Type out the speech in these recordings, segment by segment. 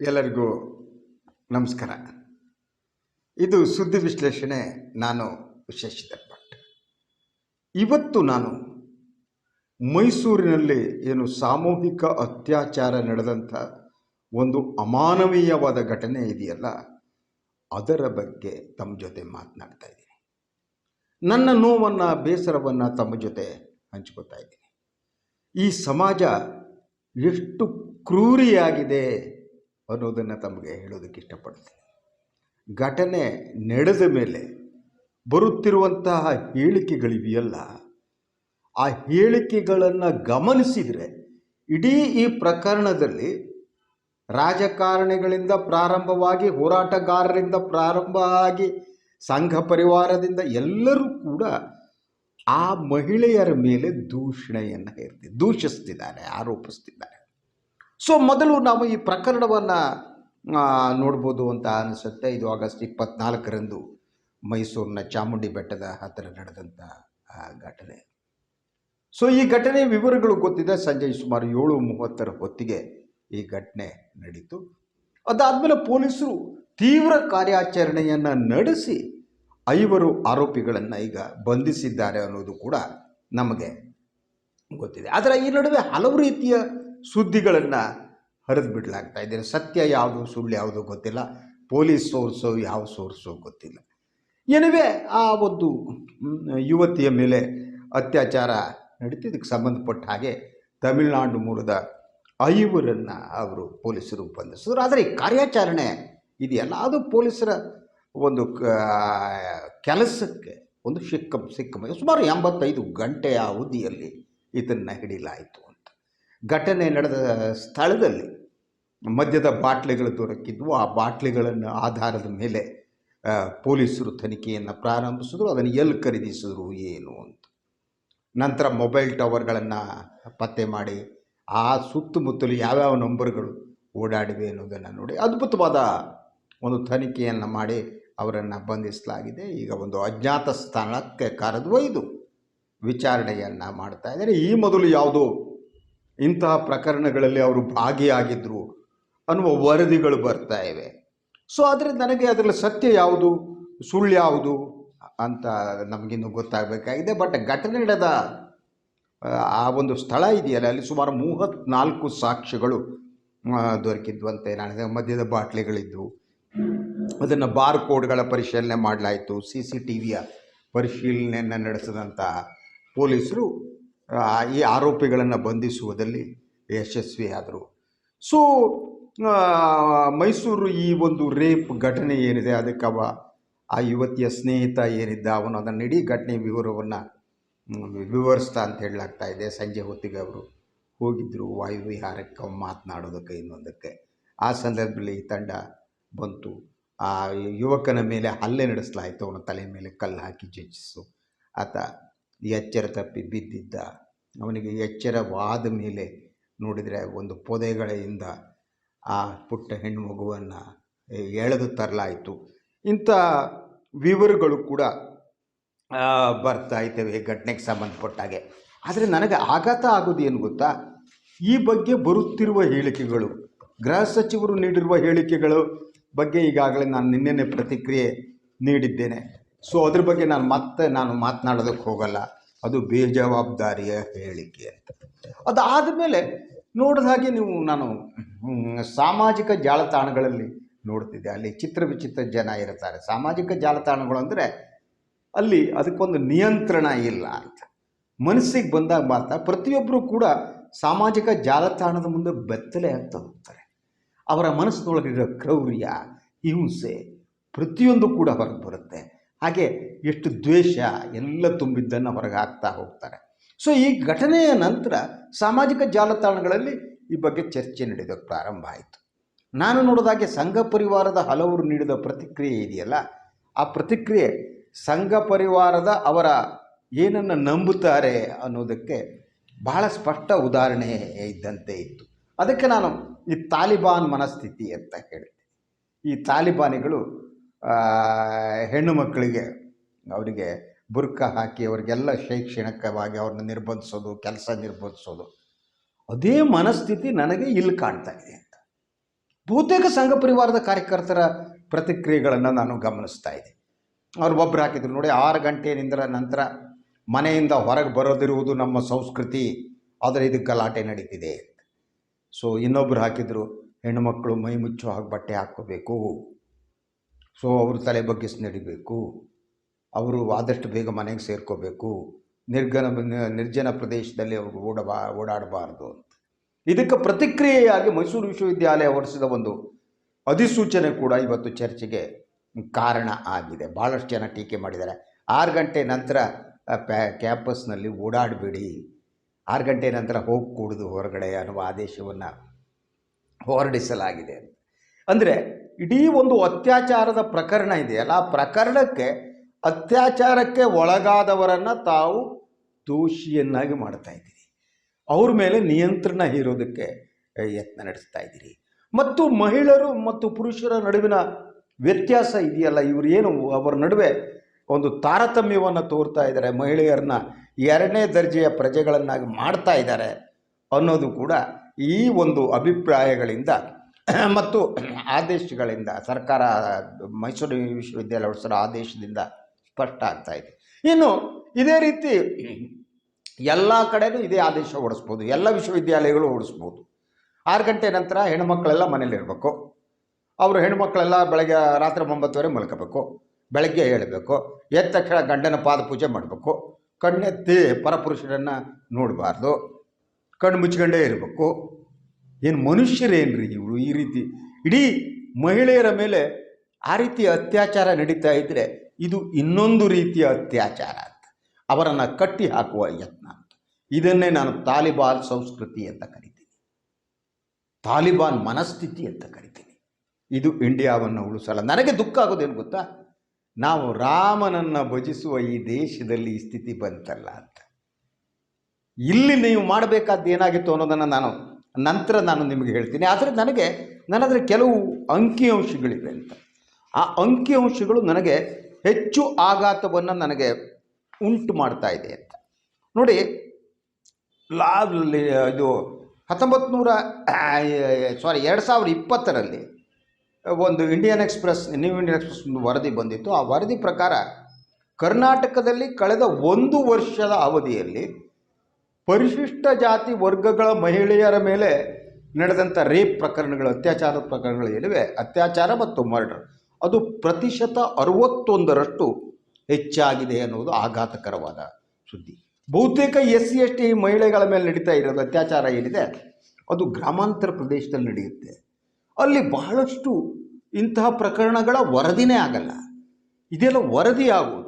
ಎಲ್ಲರಿಗೂ ನಮಸ್ಕಾರ. ಇದು ಸುದ್ದಿ ವಿಶ್ಲೇಷಣೆ, ನಾನು ವಿಶೇಷಿತ ಭಟ್ ಇವತ್ತು ನಾನು ಮೈಸೂರಿನಲ್ಲಿ ಏನು ಸಾಮೂಹಿಕ ಅತ್ಯಾಚಾರ ನಡೆದಂಥ ಒಂದು ಅಮಾನವೀಯವಾದ ಘಟನೆ ಇದೆಯಲ್ಲ, ಅದರ ಬಗ್ಗೆ ತಮ್ಮ ಜೊತೆ ಮಾತನಾಡ್ತಾ ಇದ್ದೀನಿ. ನನ್ನ ನೋವನ್ನು, ಬೇಸರವನ್ನು ತಮ್ಮ ಜೊತೆ ಹಂಚ್ಕೋತಾ ಇದ್ದೀನಿ. ಈ ಸಮಾಜ ಎಷ್ಟು ಕ್ರೂರಿಯಾಗಿದೆ ಅನ್ನೋದನ್ನು ತಮಗೆ ಹೇಳೋದಕ್ಕೆ ಇಷ್ಟಪಡ್ತೀನಿ. ಘಟನೆ ನಡೆದ ಮೇಲೆ ಬರುತ್ತಿರುವಂತಹ ಹೇಳಿಕೆಗಳಿವೆಯಲ್ಲ, ಆ ಹೇಳಿಕೆಗಳನ್ನು ಗಮನಿಸಿದರೆ ಇಡೀ ಈ ಪ್ರಕರಣದಲ್ಲಿ ರಾಜಕಾರಣಿಗಳಿಂದ ಪ್ರಾರಂಭವಾಗಿ, ಹೋರಾಟಗಾರರಿಂದ ಪ್ರಾರಂಭ ಆಗಿ, ಸಂಘ ಪರಿವಾರದಿಂದ ಎಲ್ಲರೂ ಕೂಡ ಆ ಮಹಿಳೆಯರ ಮೇಲೆ ದೂಷಣೆಯನ್ನು ಹೇರ್ತಿ, ದೂಷಿಸ್ತಿದ್ದಾರೆ, ಆರೋಪಿಸ್ತಿದ್ದಾರೆ. ಸೊ ಮೊದಲು ನಾವು ಈ ಪ್ರಕರಣವನ್ನು ನೋಡ್ಬೋದು ಅಂತ ಅನಿಸುತ್ತೆ. ಇದು ಆಗಸ್ಟ್ ಇಪ್ಪತ್ನಾಲ್ಕರಂದು ಮೈಸೂರಿನ ಚಾಮುಂಡಿ ಬೆಟ್ಟದ ಹತ್ತಿರ ನಡೆದಂಥ ಘಟನೆ. ಸೊ ಈ ಘಟನೆ ವಿವರಗಳು ಗೊತ್ತಿದೆ. ಸಂಜೆ ಸುಮಾರು ಏಳು ಮೂವತ್ತರ ಹೊತ್ತಿಗೆ ಈ ಘಟನೆ ನಡೀತು. ಅದಾದಮೇಲೆ ಪೊಲೀಸರು ತೀವ್ರ ಕಾರ್ಯಾಚರಣೆಯನ್ನು ನಡೆಸಿ ಐವರು ಆರೋಪಿಗಳನ್ನು ಈಗ ಬಂಧಿಸಿದ್ದಾರೆ ಅನ್ನೋದು ಕೂಡ ನಮಗೆ ಗೊತ್ತಿದೆ. ಆದರೆ ಈ ನಡುವೆ ಹಲವು ರೀತಿಯ ಸುದ್ದಿಗಳನ್ನು ಹರಿದು ಬಿಡಲಾಗ್ತಾ ಇದೆ ಸತ್ಯ ಯಾವುದು, ಸುಳ್ಳು ಯಾವುದು ಗೊತ್ತಿಲ್ಲ. ಪೊಲೀಸ್ ಸೋರ್ಸು, ಯಾವ ಸೋರ್ಸು ಗೊತ್ತಿಲ್ಲ. ಏನಿವೆ ಆ ಒಂದು ಯುವತಿಯ ಮೇಲೆ ಅತ್ಯಾಚಾರ ನಡೀತಿದ್ದಕ್ಕೆ ಸಂಬಂಧಪಟ್ಟ ಹಾಗೆ ತಮಿಳುನಾಡು ಮೂಲದ ಐವರನ್ನು ಅವರು ಪೊಲೀಸರು ಬಂಧಿಸಿದ್ರು. ಆದರೆ ಈ ಕಾರ್ಯಾಚರಣೆ ಇದೆಯಲ್ಲ? ಅದು ಪೊಲೀಸರ ಒಂದು ಕೆಲಸಕ್ಕೆ ಒಂದು ಸಿಕ್ಕ ಸಿಕ್ಕ. ಸುಮಾರು ಎಂಬತ್ತೈದು ಗಂಟೆಯ ಅವಧಿಯಲ್ಲಿ ಇದನ್ನು ಹಿಡಿಲಾಯಿತು ಘಟನೆ ನಡೆದ ಸ್ಥಳದಲ್ಲಿ ಮದ್ಯದ ಬಾಟ್ಲಿಗಳು ದೊರಕಿದ್ವು. ಆ ಬಾಟ್ಲಿಗಳನ್ನು ಆಧಾರದ ಮೇಲೆ ಪೊಲೀಸರು ತನಿಖೆಯನ್ನು ಪ್ರಾರಂಭಿಸಿದ್ರು. ಅದನ್ನು ಎಲ್ಲಿ ಖರೀದಿಸಿದ್ರು ಏನು ಅಂತ. ನಂತರ ಮೊಬೈಲ್ ಟವರ್ಗಳನ್ನು ಪತ್ತೆ ಮಾಡಿ, ಆ ಸುತ್ತಮುತ್ತಲು ಯಾವ್ಯಾವ ನಂಬರ್ಗಳು ಓಡಾಡಿವೆ ಅನ್ನೋದನ್ನು ನೋಡಿ, ಅದ್ಭುತವಾದ ಒಂದು ತನಿಖೆಯನ್ನು ಮಾಡಿ ಅವರನ್ನು ಬಂಧಿಸಲಾಗಿದೆ. ಈಗ ಒಂದು ಅಜ್ಞಾತ ಸ್ಥಳಕ್ಕೆ ಕರೆದೊಯ್ದು ವಿಚಾರಣೆಯನ್ನು ಮಾಡ್ತಾ ಇದ್ದಾರೆ. ಈ ಮೊದಲು ಯಾವುದೋ ಇಂತಹ ಪ್ರಕರಣಗಳಲ್ಲಿ ಅವರು ಭಾಗಿಯಾಗಿದ್ದರು ಅನ್ನುವ ವರದಿಗಳು ಬರ್ತಾ ಇವೆ. ಸೊ ಆದರೆ ನನಗೆ ಅದರಲ್ಲಿ ಸತ್ಯ ಯಾವುದು? ಸುಳ್ಳು ಯಾವುದು? ಅಂತ ನಮಗಿನ್ನೂ ಗೊತ್ತಾಗಬೇಕಾಗಿದೆ. ಬಟ್ ಘಟನೆ ನಡೆದ ಆ, ಒಂದು ಸ್ಥಳ ಇದೆಯಲ್ಲ ಅಲ್ಲಿ ಸುಮಾರು ಮೂವತ್ತ್ನಾಲ್ಕು ಸಾಕ್ಷ್ಯಗಳು ದೊರಕಿದ್ವು ದೊರಕಿದ್ವಂತೆ. ನನಗೆ ಮದ್ಯದ ಬಾಟ್ಲಿಗಳಿದ್ದವು ಅದನ್ನು ಬಾರ್ ಕೋಡ್ಗಳ ಪರಿಶೀಲನೆ ಮಾಡಲಾಯಿತು. ಸಿ ಸಿ ಟಿ ವಿಯ ಪರಿಶೀಲನೆಯನ್ನು ನಡೆಸಿದಂಥ ಪೊಲೀಸರು ಈ ಆರೋಪಿಗಳನ್ನು ಬಂಧಿಸುವುದಲ್ಲಿ ಯಶಸ್ವಿಯಾದರು. ಸೊ ಮೈಸೂರು ಈ ಒಂದು ರೇಪ್ ಘಟನೆ ಏನಿದೆ, ಅದಕ್ಕೆ ಅವ, ಆ ಯುವತಿಯ ಸ್ನೇಹಿತ ಏನಿದ್ದ, ಅವನು ಅದನ್ನು ಇಡೀ ಘಟನೆ ವಿವರವನ್ನು ವಿವರಿಸ್ತಾ ಅಂತ ಹೇಳಲಾಗ್ತಾ ಇದೆ. ಸಂಜೆ ಹೊತ್ತಿಗೆ ಅವರು ಹೋಗಿದ್ದರು ವಾಯುವಿಹಾರಕ್ಕೆ ಮಾತನಾಡೋದಕ್ಕೆ ಇನ್ನೊಂದಕ್ಕೆ ಆ ಸಂದರ್ಭದಲ್ಲಿ ಈ ತಂಡ ಬಂತು. ಆ ಯುವಕನ ಮೇಲೆ ಹಲ್ಲೆ ನಡೆಸಲಾಯಿತು, ಅವನ ತಲೆ ಮೇಲೆ ಕಲ್ಲು ಹಾಕಿ ಜಜ್ಜಿಸು ಆತ ಎಚ್ಚರ ತಪ್ಪಿ ಬಿದ್ದಿದ್ದ. ಅವನಿಗೆ ಎಚ್ಚರವಾದ ಮೇಲೆ ನೋಡಿದರೆ ಒಂದು ಪೊದೆಗಳಿಂದ ಆ ಪುಟ್ಟ ಹೆಣ್ಣು ಮಗುವನ್ನು ಎಳೆದು ತರಲಾಯಿತು. ಇಂಥ ವಿವರಗಳು ಕೂಡ ಬರ್ತಾ ಇದ್ದೇವೆ ಘಟನೆಗೆ ಸಂಬಂಧಪಟ್ಟ ಹಾಗೆ. ಆದರೆ ನನಗೆ ಆಘಾತ ಆಗೋದು ಏನು ಗೊತ್ತಾ? ಈ ಬಗ್ಗೆ ಬರುತ್ತಿರುವ ಹೇಳಿಕೆಗಳು, ಗೃಹ ಸಚಿವರು ನೀಡಿರುವ ಹೇಳಿಕೆಗಳು ಬಗ್ಗೆ ಈಗಾಗಲೇ ನಾನು ನಿನ್ನೆ ಪ್ರತಿಕ್ರಿಯೆ ನೀಡಿದ್ದೇನೆ. ಸೊ ಅದ್ರ ಬಗ್ಗೆ ನಾನು ಮತ್ತೆ ನಾನು ಮಾತನಾಡೋದಕ್ಕೆ ಹೋಗಲ್ಲ. ಅದು ಬೇಜವಾಬ್ದಾರಿಯ ಹೇಳಿಕೆ ಅಂತ. ಅದಾದ ಮೇಲೆ ನೋಡಿದ ಹಾಗೆ ನೀವು ನಾನು ಸಾಮಾಜಿಕ ಜಾಲತಾಣಗಳಲ್ಲಿ ನೋಡ್ತಿದ್ದೆ. ಅಲ್ಲಿ ಚಿತ್ರ ವಿಚಿತ್ರ ಜನ ಇರ್ತಾರೆ. ಸಾಮಾಜಿಕ ಜಾಲತಾಣಗಳು ಅಂದರೆ ಅಲ್ಲಿ ಅದಕ್ಕೊಂದು ನಿಯಂತ್ರಣ ಇಲ್ಲ ಅಂತ. ಮನಸ್ಸಿಗೆ ಬಂದಾಗ ಮಾತ್ರ ಪ್ರತಿಯೊಬ್ಬರು ಕೂಡ ಸಾಮಾಜಿಕ ಜಾಲತಾಣದ ಮುಂದೆ ಬೆತ್ತಲೆ ಅಂತ ಹೋಗ್ತಾರೆ. ಅವರ ಮನಸ್ಸಿನೊಳಗಿರೋ ಕ್ರೌರ್ಯ, ಹಿಂಸೆ ಪ್ರತಿಯೊಂದು ಕೂಡ ಹೊರಗೆ ಬರುತ್ತೆ. ಹಾಗೆ ಎಷ್ಟು ದ್ವೇಷ ಎಲ್ಲ ತುಂಬಿದ್ದನ್ನು ಹೊರಗೆ ಹಾಕ್ತಾ ಹೋಗ್ತಾರೆ. ಸೊ ಈ ಘಟನೆಯ ನಂತರ ಸಾಮಾಜಿಕ ಜಾಲತಾಣಗಳಲ್ಲಿ ಈ ಬಗ್ಗೆ ಚರ್ಚೆ ನಡೆಯೋದಕ್ಕೆ ಪ್ರಾರಂಭ ಆಯಿತು. ನಾನು ನೋಡಿದಾಗೆ ಸಂಘ ಪರಿವಾರದ ಹಲವರು ನೀಡಿದ ಪ್ರತಿಕ್ರಿಯೆ ಇದೆಯಲ್ಲ, ಆ ಪ್ರತಿಕ್ರಿಯೆ ಸಂಘ ಪರಿವಾರದ ಅವರ ಏನನ್ನು ನಂಬುತ್ತಾರೆ ಅನ್ನೋದಕ್ಕೆ ಬಹಳ ಸ್ಪಷ್ಟ ಉದಾಹರಣೆ ಇದ್ದಂತೆ ಇತ್ತು. ಅದಕ್ಕೆ ನಾನು ಈ ತಾಲಿಬಾನ್ ಮನಸ್ಥಿತಿ ಅಂತ ಹೇಳಿದೆ ಈ ತಾಲಿಬಾನಿಗಳು ಹೆಣ್ಣು ಮಕ್ಕಳಿಗೆ, ಅವರಿಗೆ ಬುರ್ಕ ಹಾಕಿ ಅವರಿಗೆಲ್ಲ ಶೈಕ್ಷಣಿಕವಾಗಿ ಅವ್ರನ್ನ ನಿರ್ಬಂಧಿಸೋದು, ಕೆಲಸ ನಿರ್ಬಂಧಿಸೋದು. ಅದೇ ಮನಸ್ಥಿತಿ ನನಗೆ ಇಲ್ಲಿ ಕಾಣ್ತಾ ಇದೆ ಅಂತ. ಬಹುತೇಕ ಸಂಘ ಪರಿವಾರದ ಕಾರ್ಯಕರ್ತರ ಪ್ರತಿಕ್ರಿಯೆಗಳನ್ನು ನಾನು ಗಮನಿಸ್ತಾ ಇದ್ದೆ ಅವ್ರು ಒಬ್ಬರು ಹಾಕಿದ್ರು ನೋಡಿ, ಆರು ಗಂಟೆಯಿಂದ ನಂತರ ಮನೆಯಿಂದ ಹೊರಗೆ ಬರೋದಿರುವುದು ನಮ್ಮ ಸಂಸ್ಕೃತಿ, ಆದರೆ ಇದು ಗಲಾಟೆ ನಡೀತಿದೆ ಸೊ ಇನ್ನೊಬ್ಬರು ಹಾಕಿದ್ರು ಹೆಣ್ಣುಮಕ್ಕಳು ಮೈ ಮುಚ್ಚೋ ಹಾಗೆ ಬಟ್ಟೆ ಹಾಕ್ಕೋಬೇಕು. ಸೊ ಅವರು ತಲೆ ಬಗ್ಗಿಸಿ ನಡಿಬೇಕು. ಅವರು ಆದಷ್ಟು ಬೇಗ ಮನೆಗೆ ಸೇರ್ಕೋಬೇಕು. ನಿರ್ಗನ, ನಿರ್ಜನ ಪ್ರದೇಶದಲ್ಲಿ ಅವರು ಓಡಬಾ, ಓಡಾಡಬಾರ್ದು ಅಂತ. ಇದಕ್ಕೆ ಪ್ರತಿಕ್ರಿಯೆಯಾಗಿ ಮೈಸೂರು ವಿಶ್ವವಿದ್ಯಾಲಯ ಹೊರಡಿಸಿದ ಒಂದು ಅಧಿಸೂಚನೆ ಕೂಡ ಇವತ್ತು ಚರ್ಚೆಗೆ ಕಾರಣ ಆಗಿದೆ. ಭಾಳಷ್ಟು ಜನ ಟೀಕೆ ಮಾಡಿದ್ದಾರೆ. ಆರು ಗಂಟೆ ನಂತರ ಪ್ಯಾ, ಕ್ಯಾಂಪಸ್ನಲ್ಲಿ ಓಡಾಡಬೇಡಿ. ಆರು ಗಂಟೆ ನಂತರ ಹೋಗಿ ಕೂಡುದು ಹೊರಗಡೆ ಅನ್ನುವ ಆದೇಶವನ್ನು ಹೊರಡಿಸಲಾಗಿದೆ ಅಂದರೆ ಇಡೀ ಒಂದು ಅತ್ಯಾಚಾರದ ಪ್ರಕರಣ ಇದೆಯಲ್ಲ, ಆ ಪ್ರಕರಣಕ್ಕೆ ಅತ್ಯಾಚಾರಕ್ಕೆ ಒಳಗಾದವರನ್ನು ತಾವು ದೋಷಿಯನ್ನಾಗಿ ಮಾಡ್ತಾ ಇದ್ದೀರಿ. ಅವ್ರ ಮೇಲೆ ನಿಯಂತ್ರಣ ಇರೋದಕ್ಕೆ ಯತ್ನ ನಡೆಸ್ತಾ ಇದ್ದೀರಿ. ಮತ್ತು ಮಹಿಳೆಯರು ಮತ್ತು ಪುರುಷರ ನಡುವಿನ ವ್ಯತ್ಯಾಸ ಇದೆಯಲ್ಲ, ಇವರು ಏನು ಅವರ ನಡುವೆ ಒಂದು ತಾರತಮ್ಯವನ್ನು ತೋರ್ತಾ ಇದ್ದಾರೆ, ಮಹಿಳೆಯರನ್ನ ಎರಡನೇ ದರ್ಜೆಯ ಪ್ರಜೆಗಳನ್ನಾಗಿ ಮಾಡ್ತಾ ಇದ್ದಾರೆ ಅನ್ನೋದು ಕೂಡ ಈ ಒಂದು ಅಭಿಪ್ರಾಯಗಳಿಂದ ಮತ್ತು ಆದೇಶಗಳಿಂದ ಸರ್ಕಾರ, ಮೈಸೂರು ವಿಶ್ವವಿದ್ಯಾಲಯ ಹೊರಡಿಸಿರೋ ಆದೇಶದಿಂದ ಸ್ಪಷ್ಟ ಆಗ್ತಾ ಇದೆ. ಇನ್ನು ಇದೇ ರೀತಿ ಎಲ್ಲ ಕಡೆಯೂ ಇದೇ ಆದೇಶ ಹೊಡಿಸ್ಬೋದು ಎಲ್ಲ ವಿಶ್ವವಿದ್ಯಾಲಯಗಳು ಓಡಿಸ್ಬೋದು ಆರು ಗಂಟೆ ನಂತರ ಹೆಣ್ಮಕ್ಳೆಲ್ಲ ಮನೇಲಿರಬೇಕು ಅವರು ಹೆಣ್ಮಕ್ಳೆಲ್ಲ ಬೆಳಗ್ಗೆ ರಾತ್ರಿ ಒಂಬತ್ತುವರೆ ಮಲ್ಕೋಬೇಕು, ಬೆಳಗ್ಗೆ ಹೇಳಬೇಕು ಎದ್ದ ತಕ್ಷಣ ಗಂಡನ ಪಾದ ಪೂಜೆ ಮಾಡಬೇಕು, ಕಣ್ಣೆತ್ತಿ ಪರಪುರುಷರನ್ನು ನೋಡಬಾರ್ದು, ಕಣ್ಣು ಮುಚ್ಚಿಕೊಂಡೇ ಇರಬೇಕು. ಏನು ಮನುಷ್ಯರೇನ್ರಿ ಇವರು ಈ ರೀತಿ? ಇಡೀ ಮಹಿಳೆಯರ ಮೇಲೆ ಆ ರೀತಿ ಅತ್ಯಾಚಾರ ನಡೀತಾ ಇದ್ದರೆ ಇದು ಇನ್ನೊಂದು ರೀತಿಯ ಅತ್ಯಾಚಾರ ಅಂತ. ಅವರನ್ನು ಕಟ್ಟಿ ಹಾಕುವ ಯತ್ನ ಅಂತ. ಇದನ್ನೇ ನಾನು ತಾಲಿಬಾನ್ ಸಂಸ್ಕೃತಿ ಅಂತ ಕರಿತೀನಿ. ತಾಲಿಬಾನ್ ಮನಸ್ಥಿತಿ ಅಂತ ಕರಿತೀನಿ. ಇದು ಇಂಡಿಯಾವನ್ನು ಉಳಿಸಲ್ಲ. ನನಗೆ ದುಃಖ ಆಗೋದೇನು ಗೊತ್ತಾ? ನಾವು ರಾಮನನ್ನು ಭಜಿಸುವ ಈ ದೇಶದಲ್ಲಿ ಈ ಸ್ಥಿತಿ ಬಂತಲ್ಲ ಅಂತ. ಇಲ್ಲಿ ನೀವು ಮಾಡಬೇಕಾದ್ದು ಏನಾಗಿತ್ತು ಅನ್ನೋದನ್ನು ನಾನು ನಂತರ ನಾನು ನಿಮಗೆ ಹೇಳ್ತೀನಿ. ಆದರೆ ನನಗೆ ನನ್ನದ್ರ ಕೆಲವು ಅಂಕಿಅಂಶಗಳಿವೆ ಅಂತ. ಆ ಅಂಕಿಅಂಶಗಳು ನನಗೆ ಹೆಚ್ಚು ಆಘಾತವನ್ನು ನನಗೆ ಉಂಟು ಮಾಡ್ತಾ ಇದೆ ಅಂತ. ನೋಡಿ ಲಾ ಇದು ಹತ್ತೊಂಬತ್ತು ನೂರ ಸಾರಿ ಎರಡು ಸಾವಿರದ ಇಪ್ಪತ್ತರಲ್ಲಿ ಒಂದು Indian Express New Indian Express ಒಂದು ವರದಿ ಬಂದಿತ್ತು. ಆ ವರದಿ ಪ್ರಕಾರ ಕರ್ನಾಟಕದಲ್ಲಿ ಕಳೆದ ಒಂದು ವರ್ಷದ ಅವಧಿಯಲ್ಲಿ ಪರಿಶಿಷ್ಟ ಜಾತಿ ವರ್ಗಗಳ ಮಹಿಳೆಯರ ಮೇಲೆ ನಡೆದಂಥ ರೇಪ್ ಪ್ರಕರಣಗಳು ಅತ್ಯಾಚಾರ ಪ್ರಕರಣಗಳು ಏನಿವೆ, ಅತ್ಯಾಚಾರ ಮತ್ತು ಮರ್ಡರ್, ಅದು ಪ್ರತಿಶತ ಅರವತ್ತೊಂದರಷ್ಟು ಹೆಚ್ಚಾಗಿದೆ ಅನ್ನೋದು ಆಘಾತಕರವಾದ ಸುದ್ದಿ. ಬಹುತೇಕ ಎಸ್ ಸಿ ಎಸ್ ಟಿ ಮಹಿಳೆಗಳ ಮೇಲೆ ನಡೀತಾ ಇರೋದು ಅತ್ಯಾಚಾರ ಏನಿದೆ, ಅದು ಗ್ರಾಮಾಂತರ ಪ್ರದೇಶದಲ್ಲಿ ನಡೆಯುತ್ತೆ. ಅಲ್ಲಿ ಬಹಳಷ್ಟು ಇಂತಹ ಪ್ರಕರಣಗಳ ವರದಿನೇ ಆಗಲ್ಲ. ಇದೆಲ್ಲ ವರದಿ ಆಗುವುದು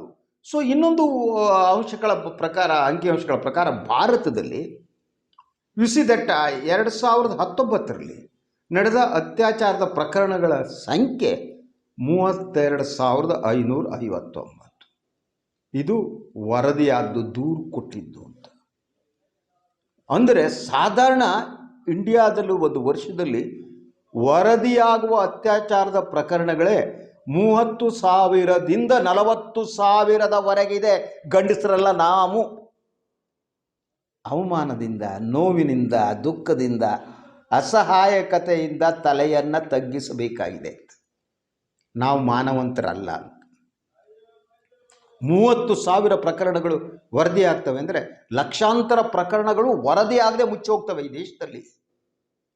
ಸೊ ಇನ್ನೊಂದು ಅಂಶಗಳ ಪ್ರಕಾರ ಅಂಕಿಅಂಶಗಳ ಪ್ರಕಾರ ಭಾರತದಲ್ಲಿ ವಿಸಿದಟ್ಟ ಎರಡು ಸಾವಿರದ ಹತ್ತೊಂಬತ್ತರಲ್ಲಿ ನಡೆದ ಅತ್ಯಾಚಾರದ ಪ್ರಕರಣಗಳ ಸಂಖ್ಯೆ ಮೂವತ್ತೆರಡು ಸಾವಿರದ ಐನೂರ ಐವತ್ತೊಂಬತ್ತು. ಇದು ವರದಿಯಾದ್ದು ದೂರು ಕೊಟ್ಟಿದ್ದು ಅಂತ. ಅಂದರೆ ಸಾಧಾರಣ ಇಂಡಿಯಾದಲ್ಲೂ ಒಂದು ವರ್ಷದಲ್ಲಿ ವರದಿಯಾಗುವ ಅತ್ಯಾಚಾರದ ಪ್ರಕರಣಗಳೇ ಮೂವತ್ತು ಸಾವಿರದಿಂದ ನಲವತ್ತು ಸಾವಿರದವರೆಗಿದೆ. ಗಂಡಸರಲ್ಲ ನಾವು. ಅವಮಾನದಿಂದ, ನೋವಿನಿಂದ, ದುಃಖದಿಂದ, ಅಸಹಾಯಕತೆಯಿಂದ ತಲೆಯನ್ನು ತಗ್ಗಿಸಬೇಕಾಗಿದೆ. ನಾವು ಮಾನವಂತರಲ್ಲ. ಮೂವತ್ತು ಸಾವಿರ ಪ್ರಕರಣಗಳು ವರದಿ ಆಗ್ತವೆ ಅಂದರೆ ಲಕ್ಷಾಂತರ ಪ್ರಕರಣಗಳು ವರದಿ ಆಗದೆ ಮುಚ್ಚಿ ಹೋಗ್ತವೆ ಈ ದೇಶದಲ್ಲಿ.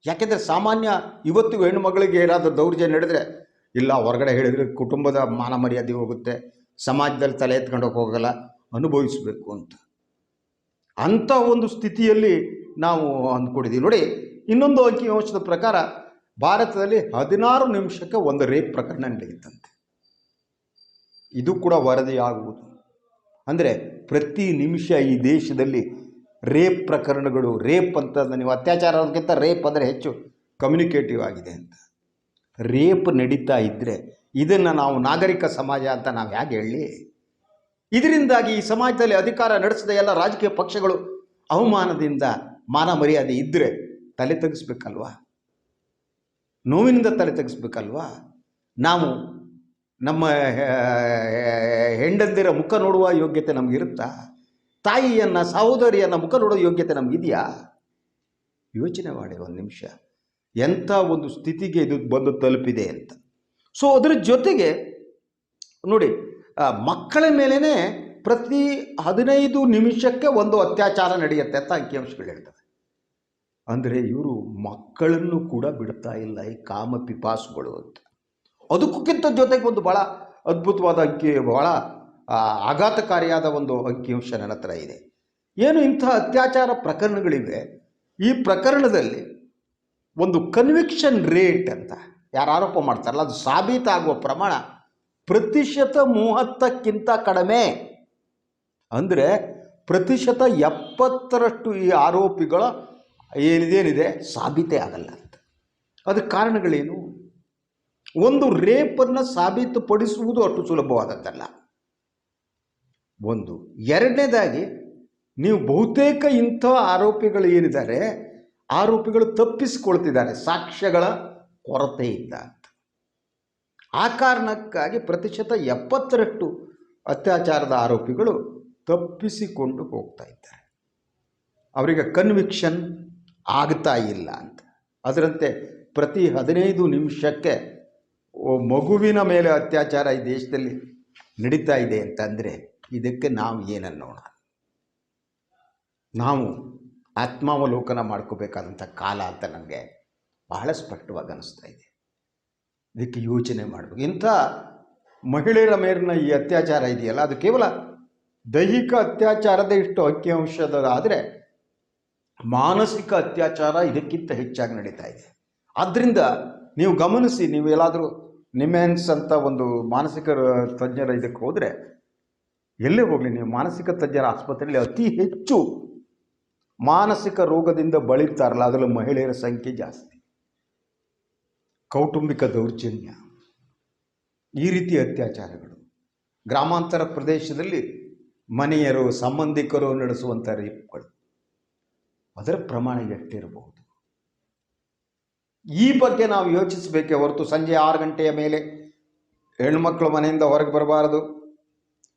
ಯಾಕೆಂದರೆ ಸಾಮಾನ್ಯ ಇವತ್ತು ಹೆಣ್ಣು ಮಗಳಿಗೆ ಏನಾದರೂ ದೌರ್ಜನ್ಯ ನಡೆದರೆ ಇಲ್ಲ, ಹೊರಗಡೆ ಹೇಳಿದರೆ ಕುಟುಂಬದ ಮಾನ ಮರ್ಯಾದೆ ಹೋಗುತ್ತೆ, ಸಮಾಜದಲ್ಲಿ ತಲೆ ಎತ್ಕೊಂಡೋಗಿ ಹೋಗಲ್ಲ, ಅನುಭವಿಸಬೇಕು ಅಂತ. ಅಂಥ ಒಂದು ಸ್ಥಿತಿಯಲ್ಲಿ ನಾವು ಅಂದ್ಕೊಂಡಿದ್ದೀವಿ ನೋಡಿ, ಇನ್ನೊಂದು ಅಂಕಿಅಂಶದ ಪ್ರಕಾರ ಭಾರತದಲ್ಲಿ ಹದಿನಾರು ನಿಮಿಷಕ್ಕೆ ಒಂದು ರೇಪ್ ಪ್ರಕರಣ ನಡೆಯುತ್ತಂತೆ. ಇದು ಕೂಡ ವರದಿಯಾಗುವುದು. ಅಂದರೆ ಪ್ರತಿ ನಿಮಿಷ ಈ ದೇಶದಲ್ಲಿ ರೇಪ್ ಪ್ರಕರಣಗಳು, ರೇಪ್ ಅಂತ ನೀವು ಅತ್ಯಾಚಾರಕ್ಕಿಂತ ರೇಪ್ ಅಂದರೆ ಹೆಚ್ಚು ಕಮ್ಯುನಿಕೇಟಿವ್ ಆಗಿದೆ ಅಂತ. ರೇಪ್ ನಡೀತಾ ಇದ್ದರೆ ಇದನ್ನು ನಾವು ನಾಗರಿಕ ಸಮಾಜ ಅಂತ ನಾವು ಹೇಗೆ ಹೇಳಿ? ಇದರಿಂದಾಗಿ ಈ ಸಮಾಜದಲ್ಲಿ ಅಧಿಕಾರ ನಡೆಸಿದ ಎಲ್ಲ ರಾಜಕೀಯ ಪಕ್ಷಗಳು ಅವಮಾನದಿಂದ ಮಾನ ಮರ್ಯಾದೆ ಇದ್ದರೆ ತಲೆ ತೆಗೆಸ್ಬೇಕಲ್ವಾ? ನೋವಿನಿಂದ ತಲೆ ತೆಗೆಸ್ಬೇಕಲ್ವಾ? ನಾವು ನಮ್ಮ ಹೆಂಡಂದಿರ ಮುಖ ನೋಡುವ ಯೋಗ್ಯತೆ ನಮಗಿರುತ್ತಾ ತಾಯಿಯನ್ನು, ಸಹೋದರಿಯನ್ನು ಮುಖ ನೋಡೋ ಯೋಗ್ಯತೆ ನಮಗಿದೆಯಾ ಯೋಚನೆ ಮಾಡಿ ಒಂದು ನಿಮಿಷ. ಎಂಥ ಒಂದು ಸ್ಥಿತಿಗೆ ಇದು ಬಂದು ತಲುಪಿದೆ ಅಂತ. ಸೊ ಅದರ ಜೊತೆಗೆ ನೋಡಿ ಮಕ್ಕಳ ಮೇಲೇ ಪ್ರತಿ ಹದಿನೈದು ನಿಮಿಷಕ್ಕೆ ಒಂದು ಅತ್ಯಾಚಾರ ನಡೆಯುತ್ತೆ ಅಂತ ಅಂಕಿಅಂಶಗಳು ಹೇಳ್ತವೆ. ಅಂದರೆ ಇವರು ಮಕ್ಕಳನ್ನು ಕೂಡ ಬಿಡ್ತಾ ಇಲ್ಲ, ಈ ಕಾಮ ಪಿಪಾಸುಗಳು ಅಂತ. ಅದಕ್ಕಿಂತ ಜೊತೆಗೆ ಒಂದು ಭಾಳ ಅದ್ಭುತವಾದ ಅಂಕಿ ಭಾಳ ಆಘಾತಕಾರಿಯಾದ ಒಂದು ಅಂಕಿಅಂಶ ನನ್ನ ಹತ್ರ ಇದೆ. ಏನು ಇಂಥ ಅತ್ಯಾಚಾರ ಪ್ರಕರಣಗಳಿವೆ? ಈ ಪ್ರಕರಣದಲ್ಲಿ ಒಂದು ಕನ್ವಿಕ್ಷನ್ ರೇಟ್ ಅಂತ. ಯಾರು ಆರೋಪ ಮಾಡ್ತಾರಲ್ಲ, ಅದು ಸಾಬೀತಾಗುವ ಪ್ರಮಾಣ ಪ್ರತಿಶತ ಮೂವತ್ತಕ್ಕಿಂತ ಕಡಿಮೆ. ಅಂದರೆ ಪ್ರತಿಶತ ಎಪ್ಪತ್ತರಷ್ಟು ಈ ಆರೋಪಿಗಳ ಏನಿದೇನಿದೆ, ಸಾಬೀತೇ ಆಗಲ್ಲ ಅಂತ. ಅದಕ್ಕೆ ಕಾರಣಗಳೇನು? ಒಂದು ರೇಪನ್ನು ಸಾಬೀತುಪಡಿಸುವುದು ಅಷ್ಟು ಸುಲಭವಾದದ್ದಲ್ಲ. ಒಂದು. ಎರಡನೇದಾಗಿ, ನೀವು ಬಹುತೇಕ ಇಂಥ ಆರೋಪಿಗಳು ಏನಿದ್ದಾರೆ ಆರೋಪಿಗಳು ತಪ್ಪಿಸಿಕೊಳ್ತಿದ್ದಾರೆ. ಸಾಕ್ಷ್ಯಗಳ ಕೊರತೆಯಿಂದ ಅಂತ. ಆ ಕಾರಣಕ್ಕಾಗಿ ಪ್ರತಿಶತ ಎಪ್ಪತ್ತರಷ್ಟು ಅತ್ಯಾಚಾರದ ಆರೋಪಿಗಳು ತಪ್ಪಿಸಿಕೊಂಡು ಹೋಗ್ತಾ ಇದ್ದಾರೆ. ಅವರಿಗೆ ಕನ್ವಿಕ್ಷನ್ ಆಗ್ತಾ ಇಲ್ಲ ಅಂತ. ಅದರಂತೆ ಪ್ರತಿ ಹದಿನೈದು ನಿಮಿಷಕ್ಕೆ ಮಗುವಿನ ಮೇಲೆ ಅತ್ಯಾಚಾರ ಈ ದೇಶದಲ್ಲಿ ನಡೀತಾ ಇದೆ ಅಂತಂದರೆ ಇದಕ್ಕೆ ನಾವು ಏನನ್ನೋಣ ನಾವು ಆತ್ಮಾವಲೋಕನ ಮಾಡ್ಕೋಬೇಕಾದಂಥ ಕಾಲ ಅಂತ ನನಗೆ ಬಹಳ ಸ್ಪಷ್ಟವಾಗಿ ಅನ್ನಿಸ್ತಾ ಇದೆ. ಇದಕ್ಕೆ ಯೋಚನೆ ಮಾಡಬೇಕು. ಇಂಥ ಮಹಿಳೆಯರ ಮೇಲಿನ ಈ ಅತ್ಯಾಚಾರ ಇದೆಯಲ್ಲ, ಅದು ಕೇವಲ ದೈಹಿಕ ಅತ್ಯಾಚಾರದ ಇಷ್ಟು ಅಂಕಿಅಂಶದ ಆದರೆ ಮಾನಸಿಕ ಅತ್ಯಾಚಾರ ಇದಕ್ಕಿಂತ ಹೆಚ್ಚಾಗಿ ನಡೀತಾ ಇದೆ. ಆದ್ದರಿಂದ ನೀವು ಗಮನಿಸಿ, ನೀವು ಎಲ್ಲಾದರೂ ನಿಮೆನ್ಸ್ ಅಂತ ಒಂದು ಮಾನಸಿಕ ತಜ್ಞರ ಇದಕ್ಕೆ ಹೋದರೆ, ಎಲ್ಲೇ ಹೋಗಲಿ, ನೀವು ಮಾನಸಿಕ ತಜ್ಞರ ಆಸ್ಪತ್ರೆಯಲ್ಲಿ ಅತಿ ಹೆಚ್ಚು ಮಾನಸಿಕ ರೋಗದಿಂದ ಬಳಲ್ತಾರಲ್ಲ ಅದರಲ್ಲಿ ಮಹಿಳೆಯರ ಸಂಖ್ಯೆ ಜಾಸ್ತಿ. ಕೌಟುಂಬಿಕ ದೌರ್ಜನ್ಯ, ಈ ರೀತಿ ಅತ್ಯಾಚಾರಗಳು. ಗ್ರಾಮಾಂತರ ಪ್ರದೇಶದಲ್ಲಿ ಮನೆಯರು, ಸಂಬಂಧಿಕರು ನಡೆಸುವಂಥ ರೇಪ್ಗಳು ಅದರ ಪ್ರಮಾಣ ಎಷ್ಟಿರಬಹುದು ಈ ಬಗ್ಗೆ ನಾವು ಯೋಚಿಸಬೇಕೇ ಹೊರತು ಸಂಜೆ ಆರು ಗಂಟೆಯ ಮೇಲೆ ಹೆಣ್ಮಕ್ಳು ಮನೆಯಿಂದ ಹೊರಗೆ ಬರಬಾರದು.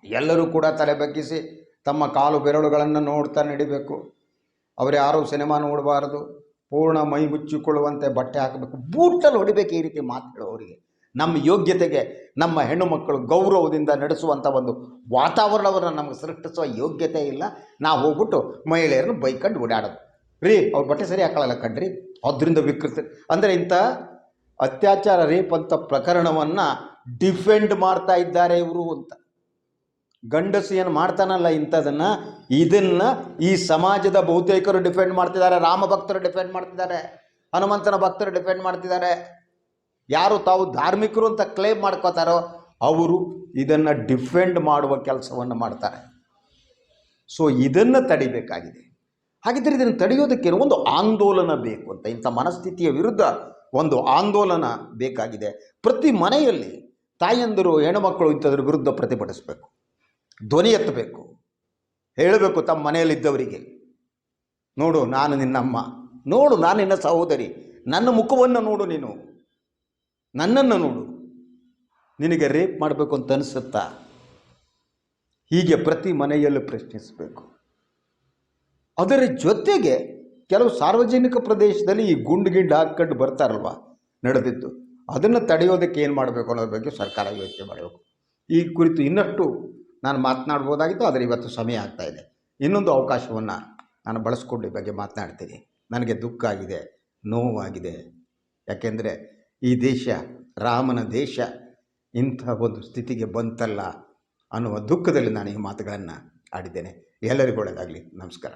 ಎಲ್ಲರೂ ಕೂಡ ತಲೆ ಬಗ್ಗಿಸಿ ತಮ್ಮ ಕಾಲು ಬೆರಳುಗಳನ್ನು ನೋಡ್ತಾ ನಡಿಬೇಕು. ಅವರು ಯಾರೂ ಸಿನಿಮಾ ನೋಡಬಾರದು, ಪೂರ್ಣ ಮೈ ಮುಚ್ಚಿಕೊಳ್ಳುವಂತೆ ಬಟ್ಟೆ ಹಾಕಬೇಕು. ಬೂಟಲ್ಲಿ ಹೊಡಿಬೇಕು ಈ ರೀತಿ ಮಾತುಗಳು ಅವರಿಗೆ. ನಮ್ಮ ಯೋಗ್ಯತೆಗೆ, ನಮ್ಮ ಹೆಣ್ಣು ಮಕ್ಕಳು ಗೌರವದಿಂದ ನಡೆಸುವಂಥ ಒಂದು ವಾತಾವರಣವನ್ನು ನಮಗೆ ಸೃಷ್ಟಿಸುವ ಯೋಗ್ಯತೆ ಇಲ್ಲ. ನಾವು ಹೋಗ್ಬಿಟ್ಟು ಮಹಿಳೆಯರನ್ನು ಬೈಕಂಡು ಓಡಾಡೋದು. ರೀ, ಅವ್ರ ಬಟ್ಟೆ ಸರಿ ಹಾಕೊಳ್ಳಲ್ಲ ಕಣ್ರಿ? ಅದರಿಂದ ವಿಕೃತಿ. ಅಂದರೆ ಇಂಥ ಅತ್ಯಾಚಾರ, ರೇಪ್ ಅಂತ ಪ್ರಕರಣವನ್ನು ಡಿಫೆಂಡ್ ಮಾಡ್ತಾ ಇದ್ದಾರೆ ಇವರು ಅಂತ. ಗಂಡಸು ಏನು ಮಾಡ್ತಾನಲ್ಲ ಇಂಥದನ್ನು, ಇದನ್ನು ಈ ಸಮಾಜದ ಬಹುತೇಕರು ಡಿಫೆಂಡ್ ಮಾಡ್ತಿದ್ದಾರೆ, ರಾಮ ಭಕ್ತರು ಡಿಫೆಂಡ್ ಮಾಡ್ತಿದ್ದಾರೆ, ಹನುಮಂತನ ಭಕ್ತರು ಡಿಫೆಂಡ್ ಮಾಡ್ತಿದ್ದಾರೆ. ಯಾರು ತಾವು ಧಾರ್ಮಿಕರು ಅಂತ ಕ್ಲೇಮ್ ಮಾಡ್ಕೋತಾರೋ, ಅವರು ಇದನ್ನು ಡಿಫೆಂಡ್ ಮಾಡುವ ಕೆಲಸವನ್ನು ಮಾಡ್ತಾರೆ. ಸೊ ಇದನ್ನು ತಡಿಬೇಕಾಗಿದೆ. ಹಾಗಿದ್ದರೆ ಇದನ್ನು ತಡೆಯೋದಕ್ಕೆ ಒಂದು ಆಂದೋಲನ ಬೇಕು ಅಂತ, ಇಂಥ ಮನಸ್ಥಿತಿಯ ವಿರುದ್ಧ ಒಂದು ಆಂದೋಲನ ಬೇಕಾಗಿದೆ. ಪ್ರತಿ ಮನೆಯಲ್ಲಿ ತಾಯಂದಿರು, ಹೆಣ್ಣುಮಕ್ಕಳು ಇಂಥದ್ರ ವಿರುದ್ಧ ಪ್ರತಿಭಟಿಸಬೇಕು. ಧ್ವನಿ ಎತ್ತಬೇಕು. ಹೇಳಬೇಕು ತಮ್ಮ ಮನೆಯಲ್ಲಿದ್ದವರಿಗೆ. ನೋಡು, ನಾನು ನಿನ್ನಮ್ಮ. ನೋಡು, ನಾನು ನಿನ್ನ ಸಹೋದರಿ. ನನ್ನ ಮುಖವನ್ನು ನೋಡು ನೀನು. ನನ್ನನ್ನು ನೋಡು. ನಿನಗೆ ರೇಪ್ ಮಾಡಬೇಕು ಅಂತ ಅನಿಸುತ್ತಾ? ಹೀಗೆ ಪ್ರತಿ ಮನೆಯಲ್ಲೂ ಪ್ರಶ್ನಿಸಬೇಕು. ಅದರ ಜೊತೆಗೆ ಕೆಲವು ಸಾರ್ವಜನಿಕ ಪ್ರದೇಶದಲ್ಲಿ ಈ ಗುಂಡು ಗಿಂಡು ಹಾಕ್ಕೊಂಡು ಬರ್ತಾರಲ್ವ? ನಡೆದಿದ್ದು. ಅದನ್ನು ತಡೆಯೋದಕ್ಕೆ ಏನು ಮಾಡಬೇಕು ಅನ್ನೋದ್ರ ಬಗ್ಗೆ ಸರ್ಕಾರ ಯೋಚನೆ ಮಾಡಬೇಕು. ಈ ಕುರಿತು ಇನ್ನಷ್ಟು ನಾನು ಮಾತನಾಡ್ಬೋದಾಗಿತ್ತು, ಆದರೆ ಇವತ್ತು ಸಮಯ ಆಗ್ತಾ ಇದೆ. ಇನ್ನೊಂದು ಅವಕಾಶವನ್ನು ನಾನು ಬಳಸ್ಕೊಂಡು ಬಗ್ಗೆ ಮಾತನಾಡ್ತೀನಿ. ನನಗೆ ದುಃಖ ಆಗಿದೆ, ನೋವಾಗಿದೆ. ಯಾಕೆಂದರೆ ಈ ದೇಶ, ರಾಮನ ದೇಶ ಇಂಥ ಒಂದು ಸ್ಥಿತಿಗೆ ಬಂತಲ್ಲ ಅನ್ನುವ ದುಃಖದಲ್ಲಿ ನಾನು ಈ ಮಾತುಗಳನ್ನು ಆಡಿದ್ದೇನೆ. ಎಲ್ಲರಿಗೂ ಒಳ್ಳೆಯದಾಗಲಿ ನಮಸ್ಕಾರ.